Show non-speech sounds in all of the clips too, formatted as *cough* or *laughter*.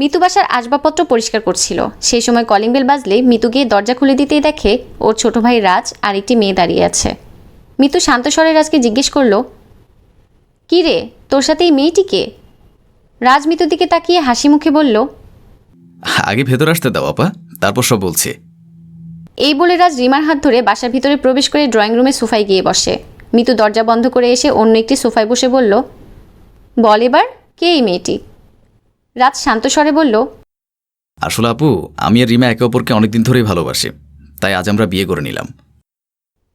মিতু বাসার আসবাবপত্র পরিষ্কার করছিল। সেই সময় কলিং বেল বাজলে মিতু গিয়ে দরজা খুলে দিতেই দেখে ওর ছোট ভাই রাজ আর একটি মেয়ে দাঁড়িয়ে আছে। মিতু শান্ত স্বরে রাজকে জিজ্ঞেস করল কী রে তোর সাথে এই মেয়েটিকে রাজ মিতুর দিকে তাকিয়ে হাসি মুখে বলল আগে ভেতর আসতে দাও আপা তারপর সব বলছি। এই বলে রাজ রিমার হাত ধরে বাসার ভিতরে প্রবেশ করে ড্রয়িং রুমে সোফায় গিয়ে বসে। মিতু দরজা বন্ধ করে এসে অন্য একটি সোফায় বসে বলল বল এবার কে এই মেয়েটি? রাজ শান্ত স্বরে বলল আসলে আপু আমি আর রিমা একে অপরকে অনেকদিন ধরেই ভালোবাসি তাই আজ আমরা বিয়ে করে নিলাম।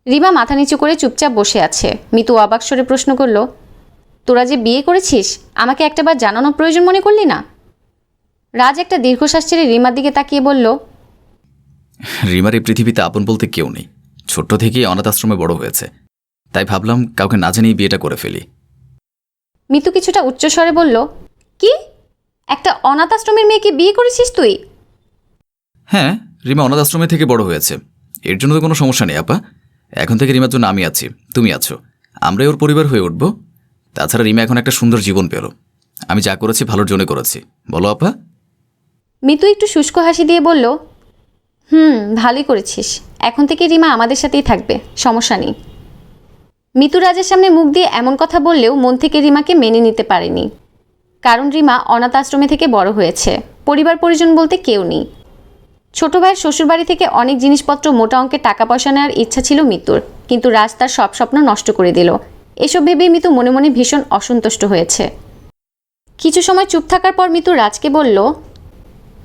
রিমা মাথা নিচু করে চুপচাপ বসে আছে। মিতু অবাক স্বরে প্রশ্ন করল তোরা যে বিয়ে করেছিস আমাকে একটাবার জানানোর প্রয়োজন মনে করলি না? রাজ একটা দীর্ঘশ্বাস ছেড়ে রিমার দিকে তাকিয়ে বলল রিমার এই পৃথিবীতে আপন বলতে কেউ নেই। ছোট্ট থেকেই অনাথ আশ্রমে বড় হয়েছে। তাই ভাবলাম কাউকে না জানিয়ে বিয়েটা করে ফেলি। মিতু কিছুটা উচ্চস্বরে বলল কি? একটা অনাথ আশ্রমের মেয়েকে বিয়ে করেছিস তুই? হ্যাঁ রিমা অনাথ আশ্রমে থেকে বড় হয়েছে। এর জন্য তো কোনো সমস্যা নেই আপা। এখন থেকে রিমার জন্য আমি আছি তুমি আছো। আমরাই ওর পরিবার হয়ে উঠব। তাছাড়া রিমা এখন একটা সুন্দর জীবন পেল। আমি যা করেছি ভালোর জন্য করেছি। বলো আপা। মিতু একটু শুষ্ক হাসি দিয়ে বলল হুম ভালোই করেছিস। এখন থেকে রিমা আমাদের সাথেই থাকবে সমস্যা নেই। মিতু রাজের সামনে মুখ দিয়ে এমন কথা বললেও মন থেকে রিমাকে মেনে নিতে পারেনি। কারণ রিমা অনাথ আশ্রমে থেকে বড় হয়েছে। পরিবার পরিজন বলতে কেউ নেই। ছোট ভাইয়ের শ্বশুরবাড়ি থেকে অনেক জিনিসপত্র মোটা অঙ্কের টাকা পয়সা নেওয়ার ইচ্ছা ছিল মিতুর, কিন্তু রাজ তার সব স্বপ্ন নষ্ট করে দিল। এসব ভেবে মিতু মনে মনে ভীষণ অসন্তুষ্ট হয়েছে। কিছু সময় চুপ থাকার পর মিতু রাজকে বলল,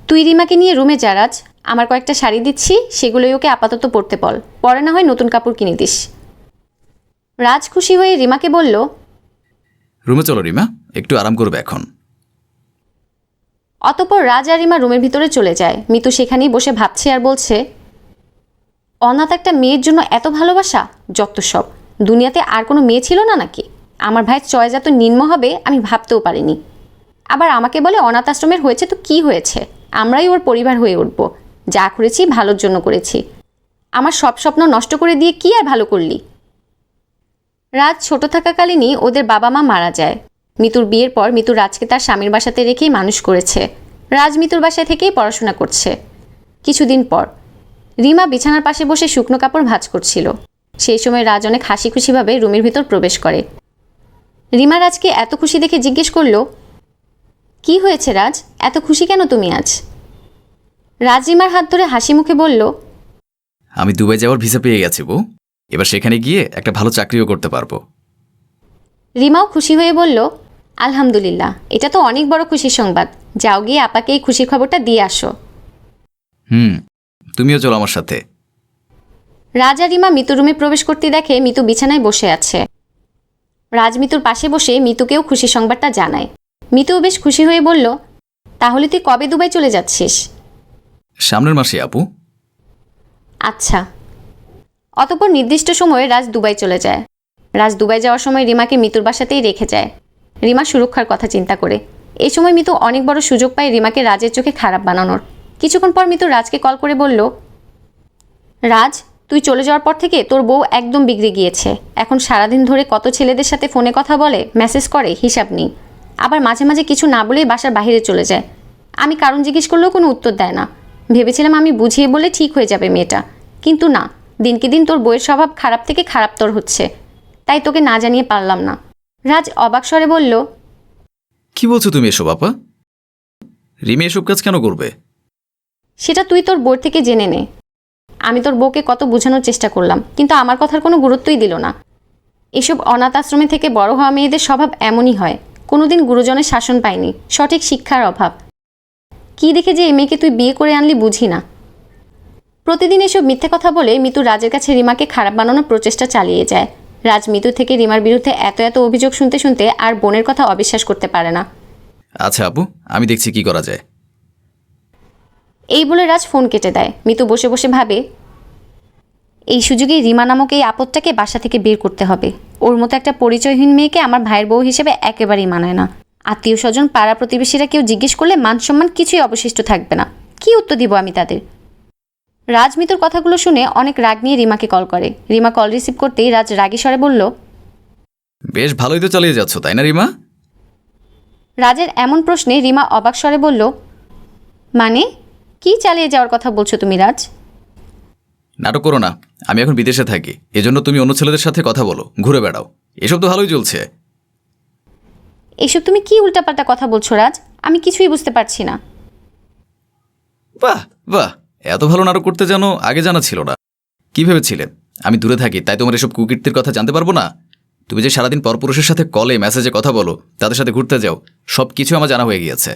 তুই রিমাকে নিয়ে রুমে যা রাজ, আমার কয়েকটা শাড়ি দিচ্ছি, সেগুলোই ওকে আপাতত পরতে বল। পরে না হয় নতুন কাপড় কিনে দিস। রাজ খুশি হয়ে রিমাকে বলল রুমে চলো, রিমা। একটু আরাম করবে এখন। অতপর রাজ রিমা রুমের ভিতরে চলে যায়। মিতু সেখানেই বসে ভাবছে আর বলছে, অনাথ একটা মেয়ের জন্য এত ভালোবাসা? যত সব। দুনিয়াতে আর কোনো মেয়ে ছিল না নাকি? আমার ভাইয়ের চয়েস এত নিম্ন হবে, আমি ভাবতেও পারিনি। আবার আমাকে বলে অনাথ আশ্রমের হয়েছে তো কি হয়েছে? আমরাই ওর পরিবার হয়ে উঠব। যা করেছি ভালোর জন্য করেছি। আমার সব স্বপ্ন নষ্ট করে দিয়ে কি আর ভালো করলি? রাজ ছোট থাকাকালীনই ওদের বাবা মা মারা যায়। মিতুর বিয়ের পর মিতুর রাজকে তার স্বামীর বাসাতে রেখেই মানুষ করেছে। রাজ মিতুর বাসায় থেকেই পড়াশোনা করছে। কিছুদিন পর রিমা বিছানার পাশে বসে শুকনো কাপড় ভাঁজ করছিল। সেই সময় রাজ অনেক হাসি খুশিভাবে রুমের ভিতর প্রবেশ করে। রিমা রাজকে এত খুশি দেখে জিজ্ঞেস করল, কি হয়েছে রাজ? এত খুশি কেন তুমি আজ? রাজ রিমার হাত ধরে হাসি মুখে বলল, আমি দুবাই যাওয়ার ভিসা পেয়ে গেছি বউ। এবার সেখানে গিয়ে একটা ভালো চাকরিও করতে পারব। রিমাও খুশি হয়ে বলল আলহামদুলিল্লাহ এটা তো অনেক বড় খুশির সংবাদ। যাও গিয়ে আপাকে এই খুশির খবরটা দিয়ে আসো। হুম তুমিও চলো আমার সাথে। রাজা রিমা মিতু রুমে প্রবেশ করতে দেখে মিতু বিছানায় বসে আছে। রাজ মিতুর পাশে বসে মিতুকেও খুশি সংবাদটা জানায়। মিতুও বেশ খুশি হয়ে বলল তাহলে তুই কবে দুবাই চলে যাচ্ছিস? সামনের মাসে আপু। আচ্ছা অতপর নির্দিষ্ট সময়ে রাজ দুবাই চলে যায়। রাজ দুবাই যাওয়ার সময় রিমাকে মিতুর বাসাতেই রেখে যায়। রিমা সুরক্ষার কথা চিন্তা করে। এই সময় মিতু অনেক বড় সুযোগ পায় রিমাকে রাজের চোখে খারাপ বানানোর। কিছুক্ষণ পর মিতু রাজকে কল করে বলল, রাজ, তুই চলে যাওয়ার পর থেকে তোর বউ একদম বিগড়ে গিয়েছে। এখন সারাদিন ধরে কত ছেলেদের সাথে ফোনে কথা বলে, মেসেজ করে, হিসাব নেই। আবার মাঝে মাঝে কিছু না বলেই বাসার বাইরে চলে যায়। আমি কারণ জিজ্ঞেস করলেও কোনো উত্তর দেয় না। ভেবেছিলাম আমি বুঝিয়ে বলে ঠিক হয়ে যাবে মেয়েটা। কিন্তু না দিনকে দিন তোর বইয়ের স্বভাব খারাপ থেকে খারাপতর হচ্ছে। তাই তোকে না জানিয়ে পারলাম না। রাজ অবাক স্বরে বলল কি বলছো তুমি এসব আপা? রিমি এসব কাজ কেন করবে? সেটা তুই তোর বোর থেকে জেনে নে। আমি তোর বউকে কত বোঝানোর চেষ্টা করলাম কিন্তু আমার কথার কোনো গুরুত্বই দিল না। এসব অনাথ আশ্রমে থেকে বড় হওয়া মেয়েদের স্বভাব এমনই হয় কোনোদিন গুরুজনের শাসন পায়নি সঠিক শিক্ষার অভাব। কি দেখে যে এ মেয়েকে তুই বিয়ে করে আনলি বুঝি না। প্রতিদিন এসব মিথ্যে কথা বলে মিতু রাজের কাছে রিমাকে খারাপ বানানোর প্রচেষ্টা চালিয়ে যায়। রাজ মিতু থেকে রিমার বিরুদ্ধে এত এত অভিযোগ শুনতে শুনতে আর বোনের কথা অবিশ্বাস করতে পারে না। আচ্ছা আপু আমি দেখছি কি করা যায়। এই বলে রাজ ফোন কেটে দেয়। মিতু বসে বসে ভাবে এই সুযোগে রিমা নামক এই আপদটাকে বাসা থেকে বের করতে হবে। ওর মতো একটা পরিচয়হীন মেয়েকে আমার ভাইয়ের বউ হিসেবে একেবারেই মানায় না। আত্মীয় স্বজন পাড়া প্রতিবেশীরা কেউ জিজ্ঞেস করলে মান সম্মান কিছুই অবশিষ্ট থাকবে না। কি উত্তর দিব আমি তাদের? রাজ মিতুর কথাগুলো শুনে অনেক রাগ নিয়ে রিমাকে কল করে। রিমা কল রিসিভ করতেই রাজ রাগী স্বরে বলল বেশ ভালোই তো চালিয়ে যাচ্ছ তাই না রিমা? রাজের এমন প্রশ্নে রিমা অবাক স্বরে বলল মানে? কি চালিয়ে যাওয়ার কথা বলছো তুমি রাজ? নাটক করো না আমি এখন বিদেশে থাকি। এজন্য তুমি অন্য ছেলেদের সাথে কথা বলো ঘুরে বেড়াও। এসব তো ভালোই চলছে। এসব তুমি কি উল্টাপাল্টা কথা বলছো রাজ? আমি কিছুই বুঝতে পারছি না। বাহ বাহ এত ভালো নাটক করতে জানো আগে জানা ছিল না। কী ভেবেছিলে? আমি দূরে থাকি তাই তোমার এসব কুকীর্তির কথা জানতে পারব না? তুমি যে সারাদিন পরপুরুষের সাথে কলে মেসেজে কথা বলো তাদের সাথে ঘুরতে যাও সব কিছু আমার জানা হয়ে গিয়েছে।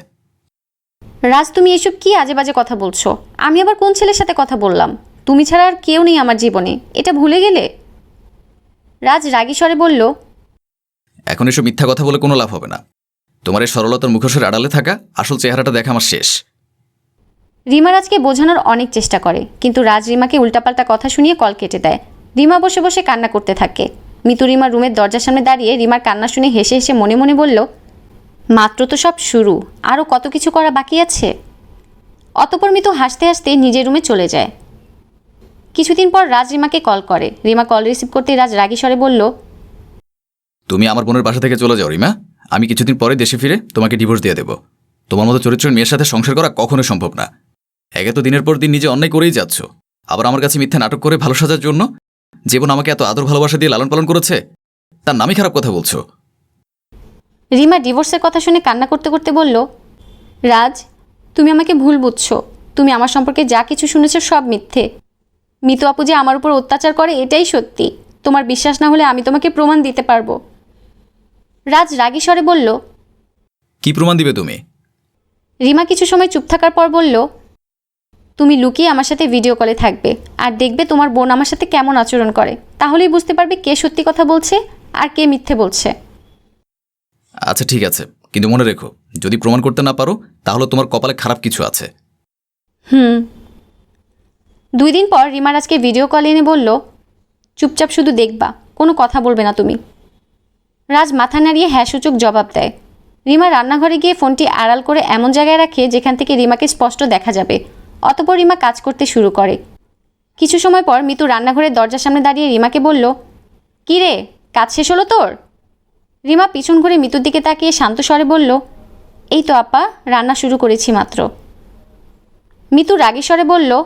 রাজ তুমি এসব কি আজে বাজে কথা বলছো? আমি আবার কোন ছেলের সাথে কথা বললাম? তুমি ছাড়া আর কেউ নেই আমার জীবনে এটা ভুলে গেলে? রাজ রাগী স্বরে বলল এখন এসব মিথ্যা কথা বলে কোনো লাভ হবে না। তোমার এই সরলতার মুখোশের আড়ালে থাকা আসল চেহারাটা দেখা আমার শেষ। রিমা রাজকে বোঝানোর অনেক চেষ্টা করে, কিন্তু রাজ রিমাকে উল্টাপাল্টা কথা শুনিয়ে কল কেটে দেয়। রিমা বসে বসে কান্না করতে থাকে। মিতু রিমা রুমের দরজার সামনে দাঁড়িয়ে রিমার কান্না শুনে হেসে হেসে মনে মনে বলল, মাত্র তো সব শুরু আরও কত কিছু করা বাকি আছে? অতপর মিতু হাসতে হাসতে নিজের রুমে চলে যায়। কিছুদিন পর রাজ রিমাকে কল করে। রিমা কল রিসিভ করতে রাজ রাগী স্বরে বলল, তুমি আমার বোনের বাসা থেকে চলে যাও, রিমা। আমি কিছুদিন পরে দেশে ফিরে তোমাকে ডিভোর্স দিয়ে দেবো। তোমার মতো চরিত্রের মেয়ের সাথে সংসার করা কখনো সম্ভব না। একে তো দিনের পর দিন নিজে অন্যায় করেই যাচ্ছ। আবার আমার কাছে মিথ্যা নাটক করে ভালো সাজার জন্য জীবন আমাকে এত আদর ভালোবাসা দিয়ে লালন পালন করেছে? তার নামই খারাপ কথা বলছো। রিমা ডিভোর্সের কথা শুনে কান্না করতে করতে বলল রাজ তুমি আমাকে ভুল বুঝছ। তুমি আমার সম্পর্কে যা কিছু শুনেছো সব মিথ্যে। মিতু আপু যে আমার উপর অত্যাচার করে এটাই সত্যি। তোমার বিশ্বাস না হলে আমি তোমাকে প্রমাণ দিতে পারব। রাজ রাগী স্বরে বলল কি প্রমাণ দিবে তুমি? রিমা কিছু সময় চুপ থাকার পর বলল তুমি লুকিয়ে আমার সাথে ভিডিও কলে থাকবে। আর দেখবে তোমার বোন আমার সাথে কেমন আচরণ করে। তাহলেই বুঝতে পারবে কে সত্যি কথা বলছে আর কে মিথ্যে বলছে। আচ্ছা ঠিক আছে। কিন্তু মনে রেখো যদি প্রমাণ করতে না পারো তাহলে তোমার কপালে খারাপ কিছু আছে। হুম। দুই দিন পর রিমা আজকে ভিডিও কল এনে বলল চুপচাপ শুধু দেখবা কোনো কথা বলবে না তুমি। রাজ মাথা নাড়িয়ে হ্যাঁ সূচক জবাব দেয়। রিমা রান্নাঘরে গিয়ে ফোনটি আড়াল করে এমন জায়গায় রাখে যেখান থেকে রিমাকে স্পষ্ট দেখা যাবে। অতপর রিমা কাজ করতে শুরু করে। কিছু সময় পর মিতু রান্নাঘরের দরজার সামনে দাঁড়িয়ে রিমাকে বলল, "কী রে, কাজ শেষ হলো তোর? রিমা পিছন ঘুরে মিতুর দিকে তাকিয়ে শান্ত স্বরে বলল, এই তো আপা, রান্না শুরু করেছি মাত্র। মিতু রাগী স্বরে বলল,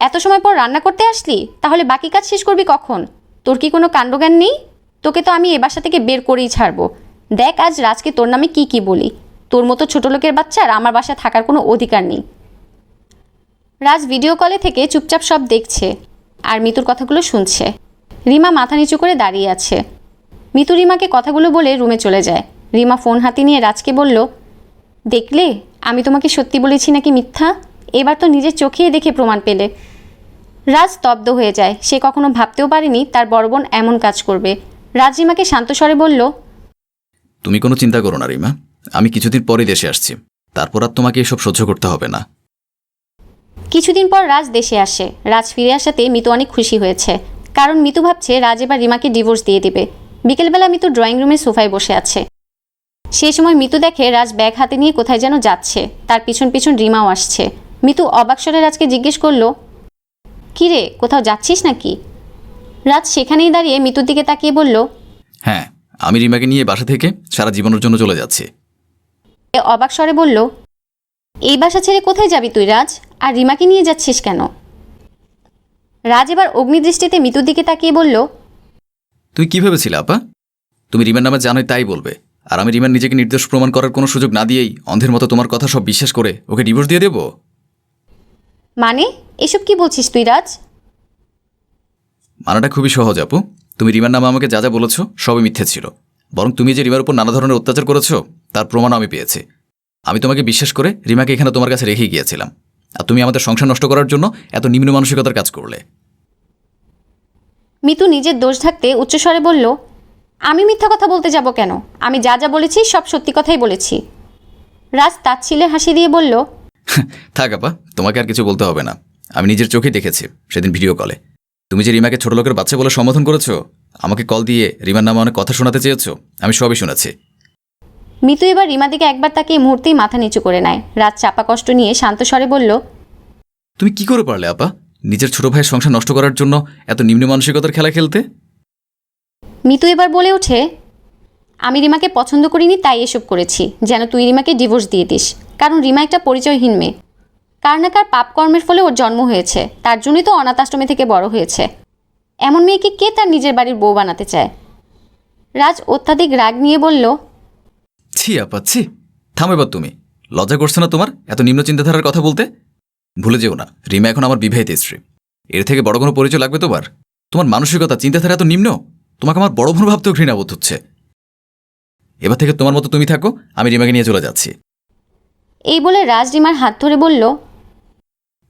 এত সময় পর রান্না করতে আসলি? তাহলে বাকি কাজ শেষ করবি কখন? তোর কি কোনো কাণ্ডজ্ঞান নেই? তোকে তো আমি এ বাসা থেকে বের করেই ছাড়বো। দেখ আজ রাজকে তোর নামে কি কি বলি। তোর মতো ছোট লোকের বাচ্চার আমার বাসায় থাকার কোনো অধিকার নেই। রাজ ভিডিও কলে থেকে চুপচাপ সব দেখছে আর মিতুর কথাগুলো শুনছে। রিমা মাথা নিচু করে দাঁড়িয়ে আছে। মিতু রিমাকে কথাগুলো বলে রুমে চলে যায়। রিমা ফোন হাতে নিয়ে রাজকে বলল, দেখলে? আমি তোমাকে সত্যি বলেছি নাকি মিথ্যা? এবার তো নিজের চোখেই দেখে প্রমাণ পেলে। রাজ স্তব্ধ হয়ে যায়। সে কখনো ভাবতেও পারেনি তার বড় বোন এমন কাজ করবে। রাজ রিমাকে শান্ত স্বরে বলল, তুমি কোনো চিন্তা করো না রিমা। আমি কিছুদিন পরে দেশে আসছি। তারপর আর তোমাকে এসব সহ্য করতে হবে না। কিছুদিন পর রাজ দেশে আসে। রাজ ফিরে আসাতে মিতু অনেক খুশি হয়েছে। কারণ মিতু ভাবছে রাজ এবার রিমাকে ডিভোর্স দিয়ে দিবে। বিকেলবেলা মিতু ড্রয়িং রুমে সোফায় বসে আছে। সেই সময় মিতু দেখে রাজ ব্যাগ হাতে নিয়ে কোথায় যেন যাচ্ছে। তার পিছন পিছন রিমাও আসছে। মিতু অবাক স্বরে রাজকে জিজ্ঞেস করল "কি রে কোথাও যাচ্ছিস নাকি? রাজ সেখানেই দাঁড়িয়ে মিতুর দিকে তাকিয়ে বলল হ্যাঁ আমি রিমাকে নিয়ে বাসা থেকে সারা জীবনের জন্য চলে যাচ্ছি। এ অবাক স্বরে বলল এই বাসা ছেড়ে কোথায় যাবি তুই রাজ? আর রিমাকে নিয়ে যাচ্ছিস কেন? রাজ এবার অগ্নিদৃষ্টিতে মিতুর দিকে তাকিয়ে বলল তুই কি ভেবেছিলে আপা? তুমি রিমার নামে জানোই তাই বলবে। আর আমি রিমার নিজেকে নির্দোষ প্রমাণ করার কোনো সুযোগ না দিয়েই অন্ধের মতো তোমার কথা সব বিশ্বাস করে ওকে ডিভোর্স দিয়ে দেবো? মানে? এসব কি বলছিস তুই রাজ? মানাটা খুবই সহজ আপু। তুমি রিমার নামে আমাকে যা যা বলেছ সবই মিথ্যে ছিল। বরং তুমি যে রিমার উপর নানা ধরনের অত্যাচার করেছ তার প্রমাণ আমি পেয়েছি। আমি তোমাকে বিশ্বাস করে রিমাকে এখানে তোমার কাছে রেখে গিয়েছিলাম। আর তুমি আমাদের সংসার নষ্ট করার জন্য এত নিম্ন মানসিকতার কাজ করলে। মিতু নিজের দোষ ঢাকতে উচ্চস্বরে বলল আমি মিথ্যা কথা বলতে যাব কেন? আমি যা যা বলেছি সব সত্যি কথাই বলেছি। রাজ তাচ্ছিলে হাসি দিয়ে বলল *laughs* থাক আপা তোমাকে আর কিছু বলতে হবে না। আমি নিজের চোখেই দেখেছি সেদিন ভিডিও কলে। তুমি যে রিমাকে ছোট লোকের বাচ্চা বলে সম্বোধন করেছ আমাকে কল দিয়ে রিমার নামে অনেক কথা শোনাতে চেয়েছো আমি সবই শুনেছি। মিতু এবার রিমা দিকে একবার তাকে এই মুহূর্তেই মাথা নিচু করে নেয়। রাজ চাপা কষ্ট নিয়ে শান্ত স্বরে বলল তুমি কি করে পারলে আপা? নিজের ছোট ভাইয়ের সংসার নষ্ট করার জন্য এত নিম্ন মানসিকতার খেলা খেলতে? মিতু এবার বলে ওঠে আমি রিমাকে পছন্দ করিনি তাই এসব করেছি। যেন তুই রিমাকে ডিভোর্স দিয়ে দিস। কারণ রিমা একটা পরিচয়হীন মেয়ে। কার না কার পাপকর্মের ফলে ওর জন্ম হয়েছে। তার জন্যই তো অনাথ আশ্রমে থেকে বড় হয়েছে। এমন মেয়েকে কে তার নিজের বাড়ির বউ বানাতে চায়? রাজ অত্যাধিক রাগ নিয়ে বলল ছি আপা ছি থামো এবার তুমি। লজ্জা করছে না তোমার এত নিম্ন চিন্তাধারার কথা বলতে? ভুলে যেও না রিমা এখন আমার বিবাহিত স্ত্রী। এর থেকে বড় কোনো পরিচয় লাগবে তোমার? তোমার মানসিকতা চিন্তাধারা এত নিম্ন? তোমাকে আমার বড় বোন ভাবতেও ঘৃণাবোধ হচ্ছে। এবার থেকে তোমার মতো তুমি থাকো আমি রিমাকে নিয়ে চলে যাচ্ছি। এই বলে রাজ রিমার হাত ধরে বলল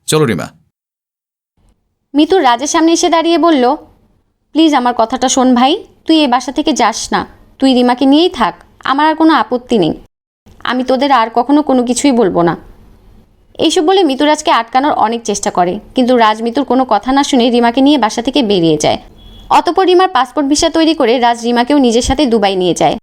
চলো রিমা। মিতু রাজের সামনে এসে দাঁড়িয়ে বলল প্লিজ আমার কথাটা শোন ভাই তুই এই বাসা থেকে যাস না। তুই রিমাকে নিয়েই থাক। আমার আর কোনো আপত্তি নেই। আমি তোদের আর কখনো কোনো কিছুই বলব না। এইসব বলে মিতুরাজকে আটকানোর অনেক চেষ্টা করে, কিন্তু রাজ মিতুর কোনো কথা না শুনে রিমাকে নিয়ে বাসা থেকে বেরিয়ে যায়। অতপর রিমার পাসপোর্ট ভিসা তৈরি করে রাজ রিমাকেও নিজের সাথে দুবাই নিয়ে যায়।